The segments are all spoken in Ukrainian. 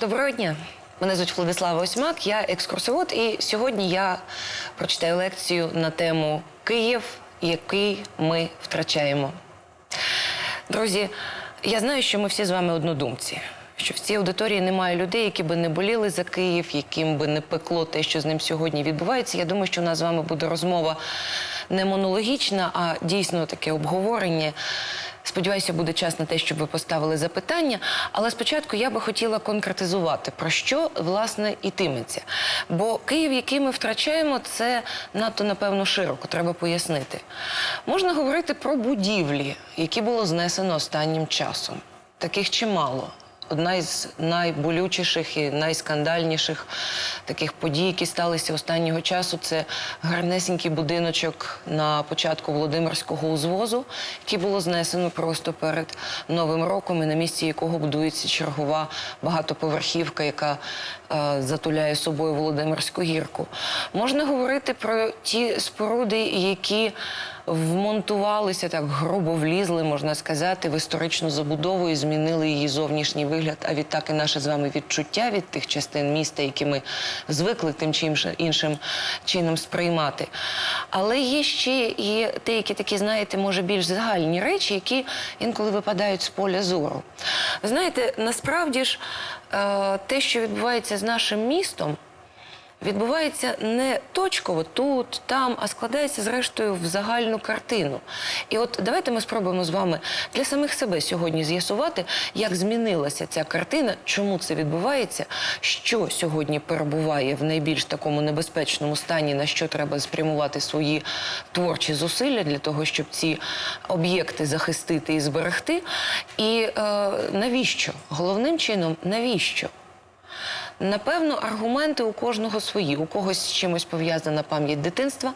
Доброго дня. Мене звуть Владислава Осьмак, я екскурсовод, і сьогодні я прочитаю лекцію на тему Київ, який ми втрачаємо. Друзі, я знаю, що ми всі з вами однодумці. Що в цій аудиторії немає людей, які би не боліли за Київ, яким би не пекло те, що з ним сьогодні відбувається. Я думаю, що у нас з вами буде розмова не монологічна, а дійсно таке обговорення. Сподіваюся, буде час на те, щоб ви поставили запитання. Але спочатку я би хотіла конкретизувати, про що власне ітиметься. Бо Київ, який ми втрачаємо, це надто напевно широко, треба пояснити. Можна говорити про будівлі, які було знесено останнім часом. Таких чимало. Одна із найболючіших і найскандальніших таких подій, які сталися останнього часу, це гарнесенький будиночок на початку Володимирського узвозу, який було знесено просто перед Новим роком, і на місці якого будується чергова багатоповерхівка, яка е, затуляє собою Володимирську гірку. Можна говорити про ті споруди, які вмонтувалися так грубо влізли, можна сказати, в історичну забудову і змінили її зовнішній вигляд. А відтак і наше з вами відчуття від тих частин міста, які ми звикли тим чи іншим- чином сприймати. Але є ще і деякі такі, знаєте, може більш загальні речі, які інколи випадають з поля зору. Знаєте, насправді ж е, те, що відбувається з нашим містом відбувається не точково тут, там, а складається зрештою в загальну картину. І от давайте ми спробуємо з вами для самих себе сьогодні з'ясувати, як змінилася ця картина, чому це відбувається, що сьогодні перебуває в найбільш такому небезпечному стані, на що треба спрямувати свої творчі зусилля для того, щоб ці об'єкти захистити і зберегти. І е, навіщо? Головним чином, навіщо? Напевно, аргументи у кожного свої. У когось чимось пов'язана пам'ять дитинства,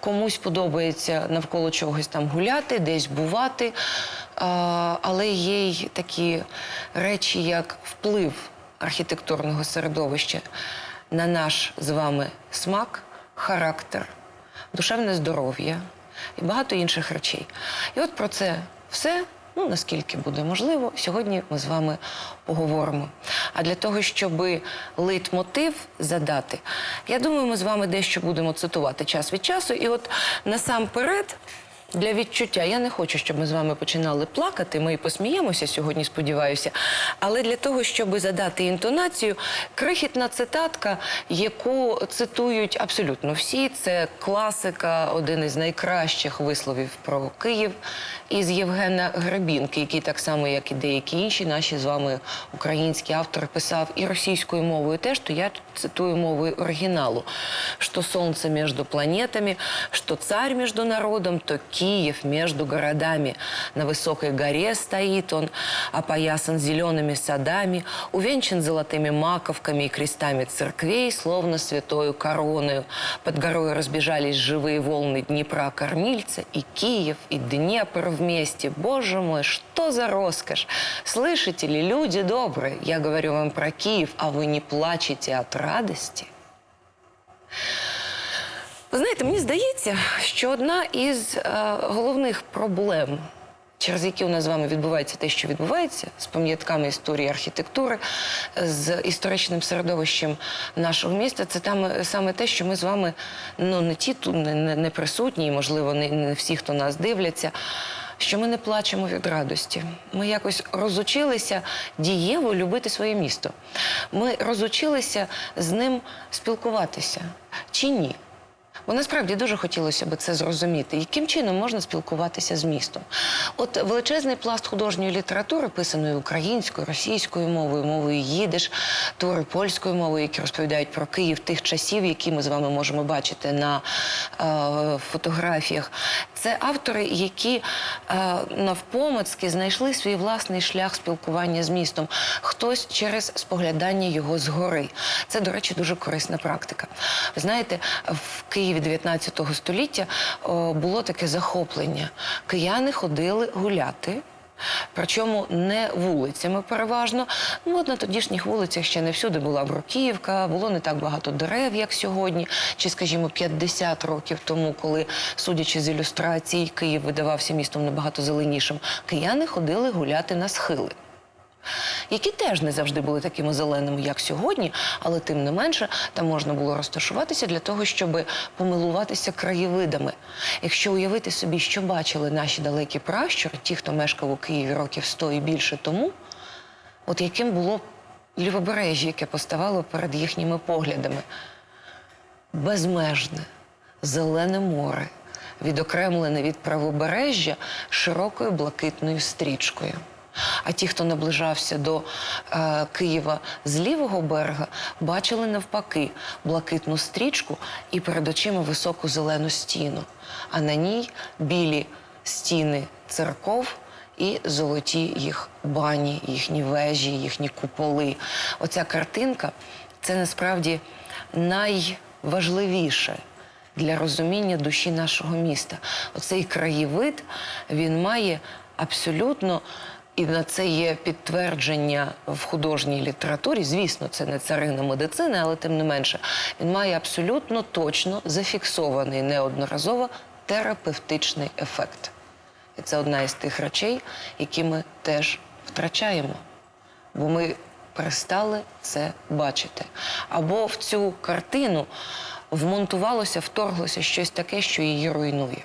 комусь подобається навколо чогось там гуляти, десь бувати. Але є й такі речі, як вплив архітектурного середовища на наш з вами смак, характер, душевне здоров'я і багато інших речей. І от про це все Ну, наскільки буде можливо, сьогодні ми з вами поговоримо. А для того, щоб лейтмотив задати, я думаю, ми з вами дещо будемо цитувати час від часу. І от насамперед. Для відчуття я не хочу, щоб ми з вами починали плакати. Ми і посміємося сьогодні, сподіваюся. Але для того, щоб задати інтонацію, крихітна цитатка, яку цитують абсолютно всі, це класика, один із найкращих висловів про Київ із Євгена Гребінки, який так само, як і деякі інші наші з вами українські автори писав і російською мовою теж, то я цитую мовою оригіналу. Що сонце між планетами, що царь між народом, то Киев между городами. На высокой горе стоит он, опоясан зелеными садами, увенчан золотыми маковками и крестами церквей, словно святою короною. Под горой разбежались живые волны Днепра кормильца, и Киев, и Днепр вместе. Боже мой, что за роскошь! Слышите ли, люди добрые, я говорю вам про Киев, а вы не плачете от радости? Ви знаєте, мені здається, що одна із е, головних проблем, через які у нас з вами відбувається те, що відбувається, з пам'ятками історії архітектури, з історичним середовищем нашого міста, це там е, саме те, що ми з вами ну не ті тут не, не, присутні, і, можливо, не, не всі, хто нас дивляться. Що ми не плачемо від радості. Ми якось розучилися дієво любити своє місто. Ми розучилися з ним спілкуватися чи ні? Бо насправді дуже хотілося б це зрозуміти, яким чином можна спілкуватися з містом. От величезний пласт художньої літератури, писаної українською, російською мовою, мовою їдиш, твори польською мовою, які розповідають про Київ тих часів, які ми з вами можемо бачити на е, фотографіях. Це автори, які е, навпомацьки знайшли свій власний шлях спілкування з містом. Хтось через споглядання його згори. Це, до речі, дуже корисна практика. Ви знаєте, в Києві 19 століття було таке захоплення. Кияни ходили гуляти. Причому не вулицями переважно. Ну, от на тодішніх вулицях ще не всюди була Бруківка, було не так багато дерев, як сьогодні, чи, скажімо, 50 років тому, коли, судячи з ілюстрацій, Київ видавався містом набагато зеленішим. Кияни ходили гуляти на схили. Які теж не завжди були такими зеленими, як сьогодні, але тим не менше там можна було розташуватися для того, щоб помилуватися краєвидами. Якщо уявити собі, що бачили наші далекі пращури, ті, хто мешкав у Києві років 100 і більше тому, от яким було лівобережжя, яке поставало перед їхніми поглядами безмежне, зелене море, відокремлене від правобережжя широкою блакитною стрічкою. А ті, хто наближався до е, Києва з лівого берега, бачили навпаки блакитну стрічку і перед очима високу зелену стіну, а на ній білі стіни церков і золоті їх бані, їхні вежі, їхні куполи. Оця картинка це насправді найважливіше для розуміння душі нашого міста. Оцей краєвид він має абсолютно. І на це є підтвердження в художній літературі. Звісно, це не царина медицини, але тим не менше, він має абсолютно точно зафіксований неодноразово терапевтичний ефект. І це одна із тих речей, які ми теж втрачаємо. Бо ми перестали це бачити. Або в цю картину вмонтувалося, вторглося щось таке, що її руйнує.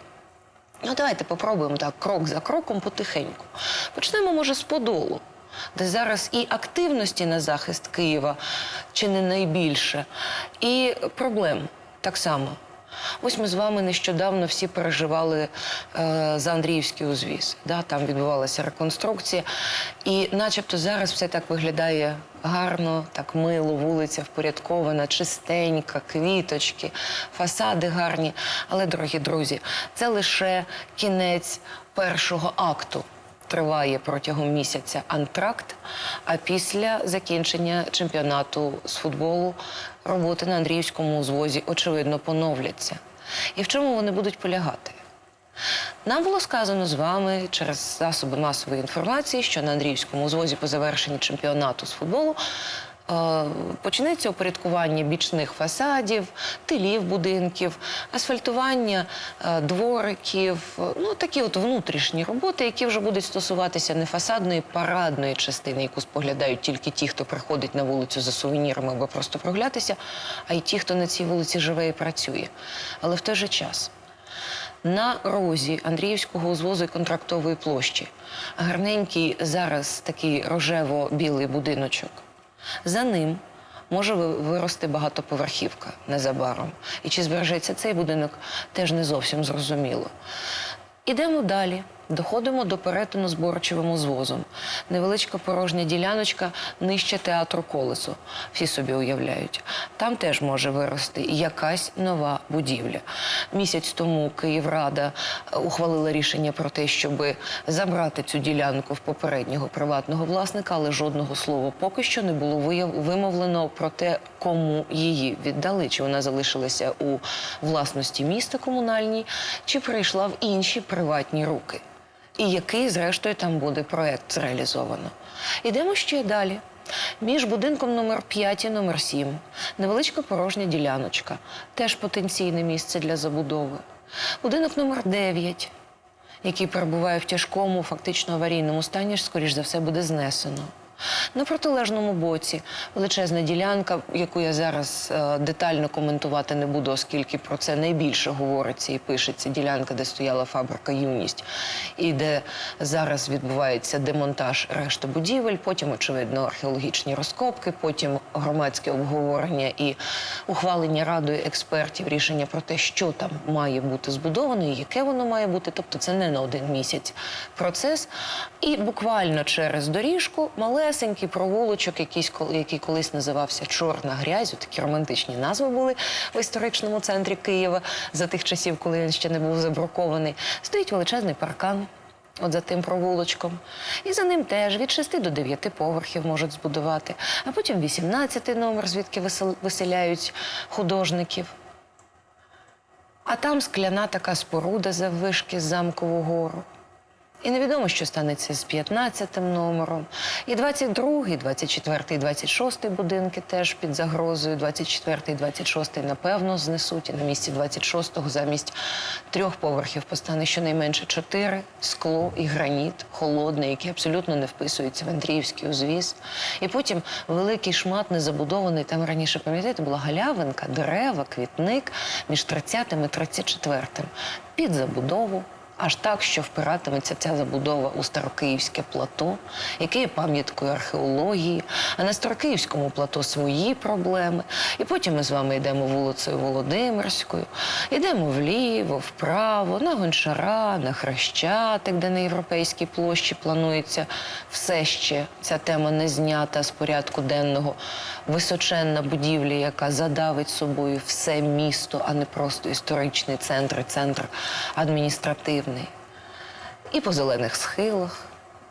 Ну, давайте попробуємо так, крок за кроком, потихеньку. Почнемо, може, з Подолу, де зараз і активності на захист Києва чи не найбільше, і проблем так само. Ось ми з вами нещодавно всі переживали е, за Андріївський узвіз. Да? Там відбувалася реконструкція. І начебто зараз все так виглядає гарно, так мило, вулиця впорядкована, чистенька, квіточки, фасади гарні. Але, дорогі друзі, це лише кінець першого акту триває протягом місяця антракт. А після закінчення чемпіонату з футболу роботи на Андріївському узвозі очевидно поновляться. І в чому вони будуть полягати? Нам було сказано з вами через засоби масової інформації, що на Андріївському узвозі по завершенні чемпіонату з футболу почнеться упорядкування бічних фасадів, тилів будинків, асфальтування е, двориків, е, ну такі от внутрішні роботи, які вже будуть стосуватися не фасадної, парадної частини, яку споглядають тільки ті, хто приходить на вулицю за сувенірами або просто прогулятися, а й ті, хто на цій вулиці живе і працює. Але в той же час на розі Андріївського узвозу і контрактової площі. Гарненький зараз такий рожево-білий будиночок. За ним може вирости багатоповерхівка незабаром. І чи збережеться цей будинок, теж не зовсім зрозуміло. Ідемо далі. Доходимо до перетину з Борочевим узвозом. Невеличка порожня діляночка нижче театру колесо. Всі собі уявляють. Там теж може вирости якась нова будівля. Місяць тому Київрада е, ухвалила рішення про те, щоб забрати цю ділянку в попереднього приватного власника, але жодного слова поки що не було вимовлено про те, кому її віддали. Чи вона залишилася у власності міста комунальній, чи перейшла в інші приватні руки і який, зрештою, там буде проект зреалізовано. Ідемо ще далі. Між будинком номер 5 і номер 7 невеличка порожня діляночка, теж потенційне місце для забудови. Будинок номер 9, який перебуває в тяжкому, фактично аварійному стані, скоріш за все, буде знесено. На протилежному боці величезна ділянка, яку я зараз е, детально коментувати не буду, оскільки про це найбільше говориться і пишеться. Ділянка, де стояла фабрика Юність, і де зараз відбувається демонтаж решти будівель, потім, очевидно, археологічні розкопки, потім громадське обговорення і ухвалення радою експертів рішення про те, що там має бути збудовано і яке воно має бути. Тобто це не на один місяць процес. І буквально через доріжку малесенький провулочок, який колись називався Чорна грязь, такі романтичні назви були в історичному центрі Києва за тих часів, коли він ще не був забрукований. Стоїть величезний паркан. От за тим провулочком. І за ним теж від 6 до 9 поверхів можуть збудувати, а потім 18 номер, звідки виселяють художників. А там скляна така споруда заввишки з замкову гору. І невідомо, що станеться з 15-м номером. І 22-й, 24-й, 26-й будинки теж під загрозою. 24-й, 26-й, напевно, знесуть. І на місці 26-го замість трьох поверхів постане щонайменше чотири скло і граніт холодний, який абсолютно не вписується в Андріївський узвіз. І потім великий шмат незабудований. Там раніше, пам'ятаєте, була галявинка, дерева, квітник між 30-м і 34-м. Під забудову. Аж так, що впиратиметься ця забудова у Старокиївське плато, яке є пам'яткою археології, а на Старокиївському плато свої проблеми. І потім ми з вами йдемо вулицею Володимирською, йдемо вліво, вправо, на Гончара, на Хрещатик, де на європейській площі планується все ще ця тема не знята з порядку денного. Височенна будівля, яка задавить собою все місто, а не просто історичний центр, центр адміністративний. І по зелених схилах,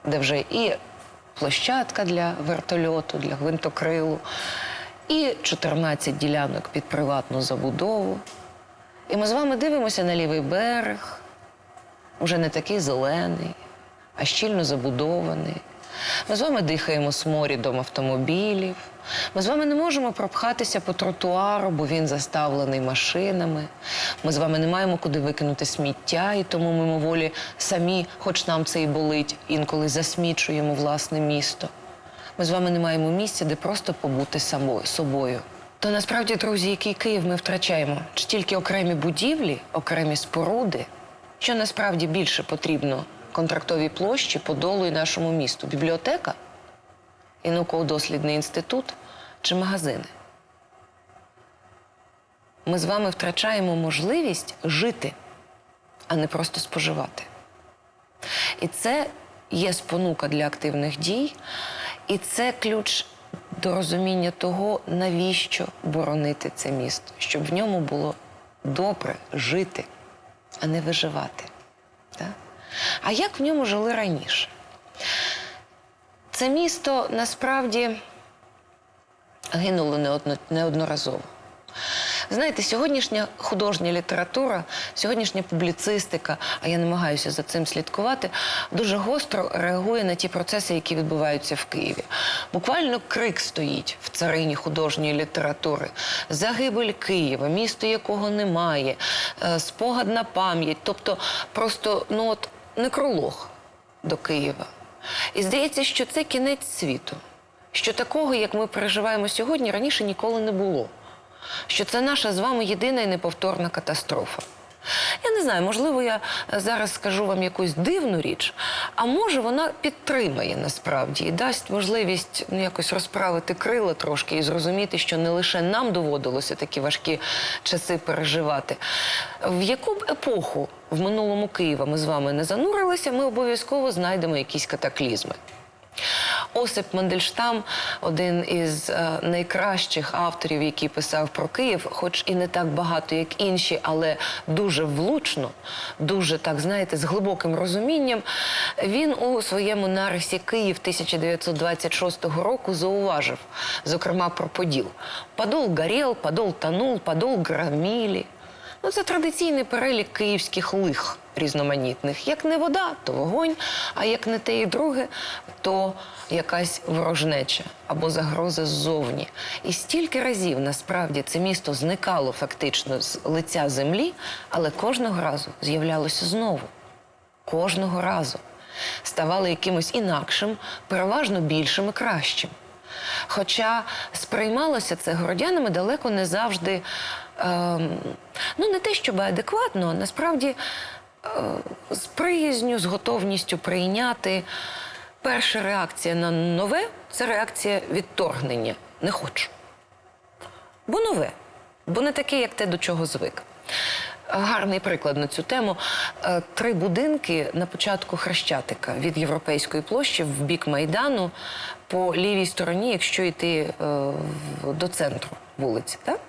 де вже і площадка для вертольоту, для гвинтокрилу, і 14 ділянок під приватну забудову. І ми з вами дивимося на лівий берег, уже не такий зелений, а щільно забудований. Ми з вами дихаємо сморідом автомобілів. Ми з вами не можемо пропхатися по тротуару, бо він заставлений машинами. Ми з вами не маємо куди викинути сміття, і тому мимоволі самі, хоч нам це і болить, інколи засмічуємо власне місто. Ми з вами не маємо місця, де просто побути само- собою. То насправді, друзі, який Київ ми втрачаємо? Чи тільки окремі будівлі, окремі споруди? Що насправді більше потрібно контрактовій площі, Подолу і нашому місту? Бібліотека? І науково-дослідний інститут чи магазини? Ми з вами втрачаємо можливість жити, а не просто споживати. І це є спонука для активних дій, і це ключ до розуміння того, навіщо боронити це місто, щоб в ньому було добре жити, а не виживати. А як в ньому жили раніше? Це місто насправді гинуло неодно- неодноразово. Знаєте, сьогоднішня художня література, сьогоднішня публіцистика, а я намагаюся за цим слідкувати, дуже гостро реагує на ті процеси, які відбуваються в Києві. Буквально крик стоїть в царині художньої літератури. Загибель Києва, місто якого немає, е, спогадна пам'ять, тобто просто ну от некролог до Києва. І здається, що це кінець світу. Що такого, як ми переживаємо сьогодні, раніше ніколи не було що це наша з вами єдина і неповторна катастрофа. Я не знаю, можливо, я зараз скажу вам якусь дивну річ, а може вона підтримає насправді і дасть можливість ну, якось розправити крила трошки і зрозуміти, що не лише нам доводилося такі важкі часи переживати. В яку б епоху в минулому Києва ми з вами не занурилися, ми обов'язково знайдемо якісь катаклізми. Осип Мандельштам один із е, найкращих авторів, який писав про Київ, хоч і не так багато, як інші, але дуже влучно, дуже так знаєте, з глибоким розумінням. Він у своєму нарисі Київ 1926 року зауважив, зокрема про Поділ. Подол горел, подол тонул, подол громілі. Ну, це традиційний перелік київських лих різноманітних. Як не вода, то вогонь, а як не те і друге, то якась ворожнеча або загроза ззовні. І стільки разів насправді це місто зникало фактично з лиця землі, але кожного разу з'являлося знову. Кожного разу ставало якимось інакшим, переважно більшим і кращим. Хоча сприймалося це городянами далеко не завжди, ну не те, щоб адекватно, насправді е, з приязню, з готовністю прийняти. Перша реакція на нове це реакція відторгнення. Не хочу. Бо нове, бо не таке, як те, до чого звик. Гарний приклад на цю тему. Е, Три будинки на початку Хрещатика від Європейської площі в бік Майдану по лівій стороні, якщо йти е, до центру вулиці. Так?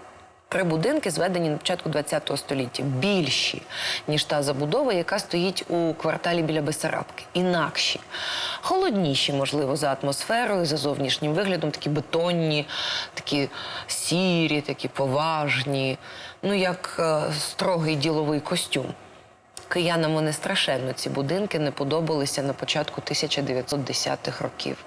Три будинки зведені на початку ХХ століття, більші, ніж та забудова, яка стоїть у кварталі біля Бесарабки. Інакші, холодніші, можливо, за атмосферою, за зовнішнім виглядом, такі бетонні, такі сірі, такі поважні, ну як е, строгий діловий костюм. Киянам вони страшенно ці будинки не подобалися на початку 1910-х років.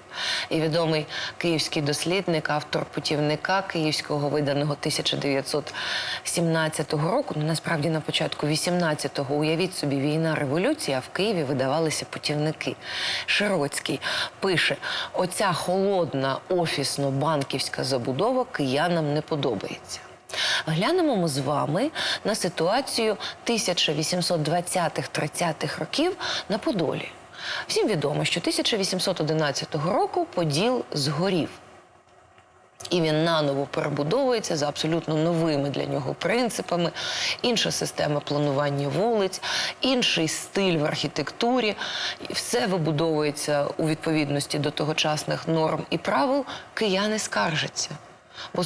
І відомий київський дослідник, автор путівника київського, виданого 1917 року, ну насправді на початку 18-го, уявіть собі, війна, революція, в Києві видавалися путівники. Широцький пише: оця холодна офісно-банківська забудова киянам не подобається. Глянемо ми з вами на ситуацію 1820-30-х років на Подолі. Всім відомо, що 1811 року Поділ згорів. І він наново перебудовується за абсолютно новими для нього принципами, інша система планування вулиць, інший стиль в архітектурі. Все вибудовується у відповідності до тогочасних норм і правил. Кияни скаржаться.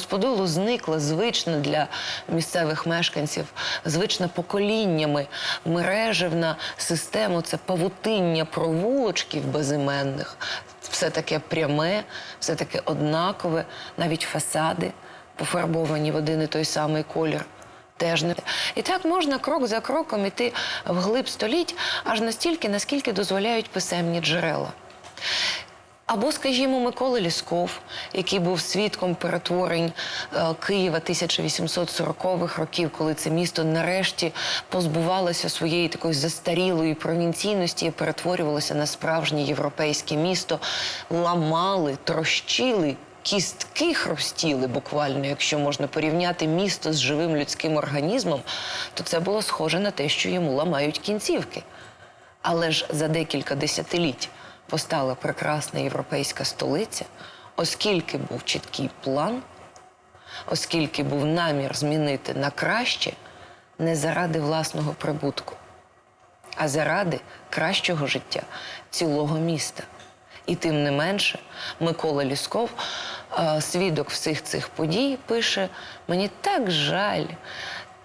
Подолу зникла звична для місцевих мешканців, звична поколіннями мережевна система, це павутиння провулочків безіменних, все таке пряме, все таке однакове, навіть фасади пофарбовані в один і той самий колір. Теж не і так можна крок за кроком іти вглиб століть, аж настільки, наскільки дозволяють писемні джерела. Або, скажімо, Микола Лісков, який був свідком перетворень е, Києва 1840-х років, коли це місто нарешті позбувалося своєї такої застарілої провінційності і перетворювалося на справжнє європейське місто, ламали, трощили. Кістки хрустіли буквально, якщо можна порівняти місто з живим людським організмом, то це було схоже на те, що йому ламають кінцівки. Але ж за декілька десятиліть постала прекрасна європейська столиця, оскільки був чіткий план, оскільки був намір змінити на краще не заради власного прибутку, а заради кращого життя цілого міста. І тим не менше, Микола Лісков, е, свідок всіх цих подій, пише: мені так жаль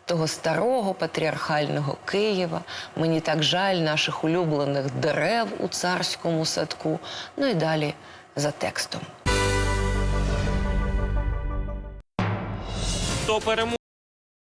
того старого патріархального Києва, мені так жаль наших улюблених дерев у царському садку. Ну і далі за текстом.